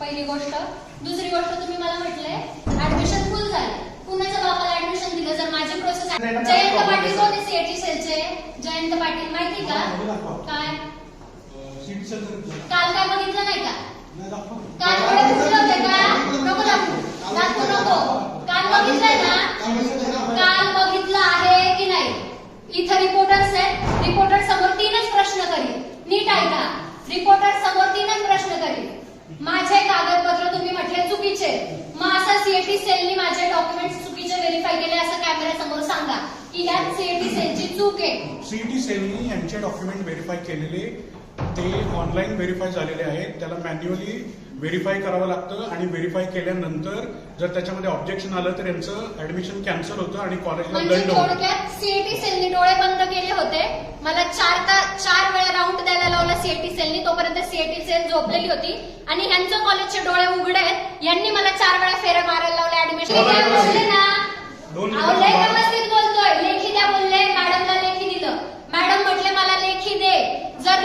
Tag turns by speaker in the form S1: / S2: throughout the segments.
S1: पहिली गोष्ट. दुसरी गोष्ट तुम्ही मला म्हटले ऍडमिशन फुल झाले. कुणाच्या बापाला ऍडमिशन दिलं जर माझी प्रोसेस जयंत पाटील कोण आहे सीएटी सेलचे जयंत पाटील माहिती का? काय? काल काय बघितलं नाही का? काल डोळे फुटले होते का? नको दाखवू. दाखवू नको. काल बघितलंय ना? काल बघितलं आहे की नाही? इथं रिपोर्टर्स आहेत. रिपोर्टर समोर तीनच प्रश्न करील नीट ऐका. रिपोर्टर समोर तीनच प्रश्न करील माझे कागदपत्र तुम्ही म्हटले चुकीचे. मग असं सीएटी सेलनी माझे डॉक्युमेंट चुकीचे व्हेरीफाय केले असं कॅमेऱ्यासमोर सांगा. की यात सीएटी सेलची चूक आहे.
S2: सीईटी सेलनी यांचे डॉक्युमेंट व्हेरीफाय केलेले ते ऑनलाईन व्हेरीफाय झालेले आहेत. त्याला मॅन्युअली व्हेरीफाय करावं लागतं आणि व्हेरीफाय केल्यानंतर जर त्याच्यामध्ये ऑब्जेक्शन आलं तर यांचं ऍडमिशन कॅन्सल होतं आणि कॉलेजला
S1: म्हणजे
S2: दंड होतो
S1: थोडक्यात सीएटी सेलनी डोळे बंद केले होते. मला चार ता चार वेळा राऊंड द्यायला लावला सीएटी सेलनी तोपर्यंत सीएटी सेल झोपलेली होती. आणि ह्यांचं कॉलेजचे डोळे उघडे आहेत. यांनी मला चार वेळा फेऱ्या मारायला लावल्या. ऍडमिशन बोलले ना?
S2: दोन
S1: अहो, लय व्यवस्थित बोलतोय. लेखी द्या बोलले मॅडमला लेखी दिलं मॅडम म्हटले मला लेखी दे जर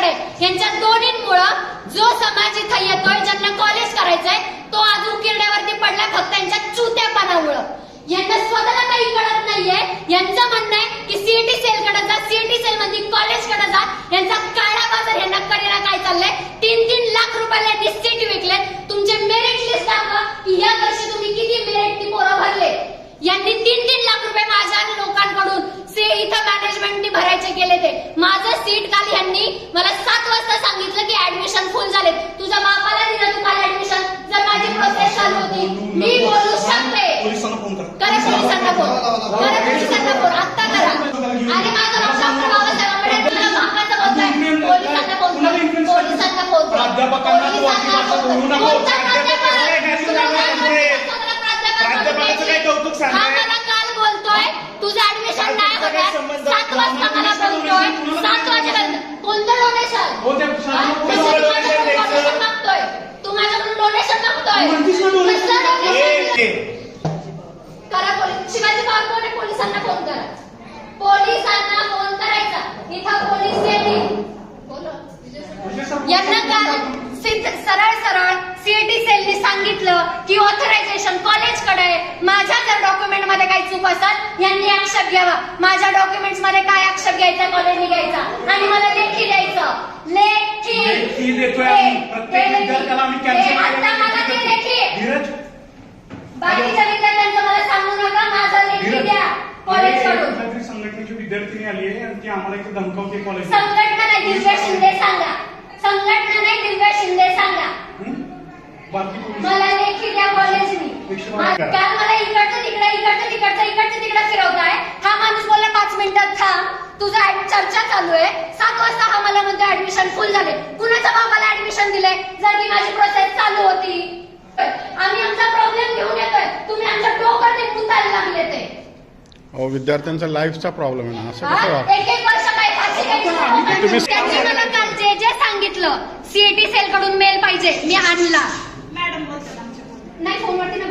S1: यांच्या दोन्हींमुळं जो समाज इथं येतोय ज्यांना कॉलेज करायचंय तो आज उकिरड्यावरती पडला फक्त यांच्या चुत्यापणामुळं. यांना स्वतःला काही कळत नाहीये. यांचं म्हणणं आहे की सीएटी सेल कडे जा सीएटी सेल मध्ये कॉलेजकडे जा. यांचा काळा बाजार यांना करेला काय चाललंय? तीन तीन लाख रुपयाला यांनी सीट विकले तुमचे मेरिट लिस्ट दाखवा की या वर्षी तुम्ही किती मेरिट ती पोरं भरले यांनी तीन तीन लाख रुपये माझ्या लोकांकडून से इथं मॅनेजमेंटनी भरायचे केले ते माझं सीट यांनी मला सात वाजता सांगितलं की ऍडमिशन फुल झाले तुझ्या बापाला दिलं तू काल ऍडमिशन जर माझी प्रोसेस चालू होती. मी बोलू शकते.
S2: करा.
S1: पोलिसांना फोन करा पोलिसांना फोन आत्ता करा. आणि माझं डॉक्टर बाबासाहेब आंबेडकर. तुला भाकाचं बोलताय. पोलिसांना फोन? पोलिसांना फोन
S3: प्राध्यापकाचं. काय कौतुक?
S1: हा काल बोलतोय. तुझं ऍडमिशन नाही
S3: संबंध?
S1: सात वाजता मला बोलतोय. सरळ सरळ सीएटी सेलनी सांगितलं की ऑथरायझेशन कॉलेजकडे आहे. माझ्या चूक असेल यांनी आक्षेप घ्यावा. माझ्या डॉक्युमेंट्समध्ये काय आक्षेप घ्यायचा कॉलेजने घ्यायचा? आणि मला लेखी द्यायचं. लेखी.
S2: लेखी देतोय आम्ही. प्रत्येक विद्यार्थ्याला आम्ही cancel
S1: आता मला ते लेखी.
S2: धीरज.
S1: बाकीच्या विद्यार्थ्यांचं मला सांगू नका माझा लेखी
S2: धीरज.
S1: द्या. कॉलेजकडून
S2: कुठल्यातरी संघटनेची विद्यार्थिनी आली आहे आणि ती आम्हाला इथे धमकावते कॉलेज
S1: संघटना नाही दिव्या शिंदे सांगा. संघटना नाही दिव्या शिंदे सांगा.
S2: बाकी
S1: मला लेखी द्या
S2: करा.
S1: काल मला इकडचं तिकडे इकडचं तिकडचं इकडचं तिकडे फिरवताय. हा माणूस बोलला पाच मिनिटात थांब. तुझा चर्चा चालू आहे. सात वाजता हा मला म्हणतो ऍडमिशन फुल झाले. कुणाच्या बाबाला ऍडमिशन दिले जर की माझी प्रोसेस चालू होती आम्ही आमचा प्रॉब्लेम घेऊन येतोय. तुम्ही आमच्या ते मुतायला लागले ते.
S4: अहो विद्यार्थ्यांचा लाईफचा प्रॉब्लेम आहे ना असं कसं
S1: एक एक वर्ष काय फाशी घ्यायची त्यांनी मला काल जे जे सांगितलं सीएटी सेल कडून मेल पाहिजे मी आणला.
S5: मॅडम बोलतात आमच्या
S1: नाही फोनवरती बोलत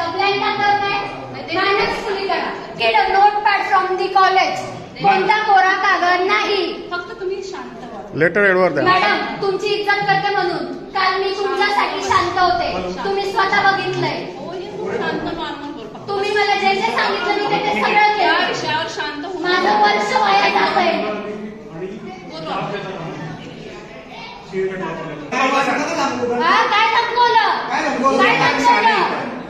S1: आहे ना ब्लँक कागदावर काय मायनस फुली करा। Get a notepad from the college कोणता कोरा कागद नाही.
S5: फक्त तुम्ही शांत व्हा.
S4: लेटर एडवर द्या.
S1: मॅडम तुमची इज्जत करते म्हणून. काल मी तुमच्यासाठी शांत होते. तुम्ही स्वतः बघितलंय.
S5: हो.
S1: तुम्ही मला जे जे सांगितलं मी ते सगळं
S5: या
S1: केलं.
S5: विषयावर शांत
S1: माझं वर्ष वाया जात आहे
S5: बोला.
S1: हा काय धमकवलं काय दाखवलं?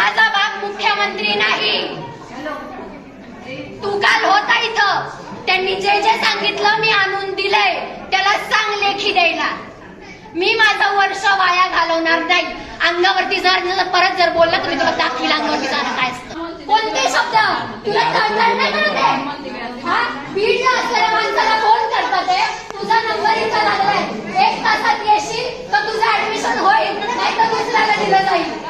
S1: माझा बाप मुख्यमंत्री नाही. तू काल होता इथं. त्यांनी जे जे सांगितलं मी आणून दिलंय. त्याला सांग लेखी द्यायला. मी माझं वर्ष वाया घालवणार नाही. अंगावरती जर परत जर बोलला तर मी तुला दाखील अंगावरती जाणार काय असतं. कोणते शब्द? तुला तळतळ नाही करत हा? बीडला असलेल्या माणसाला फोन करतात तुझा नंबर इथं लागलाय. एक तासात येशील तर तुझं ऍडमिशन होईल. नाही तर दुसऱ्याला दिलं जाईल.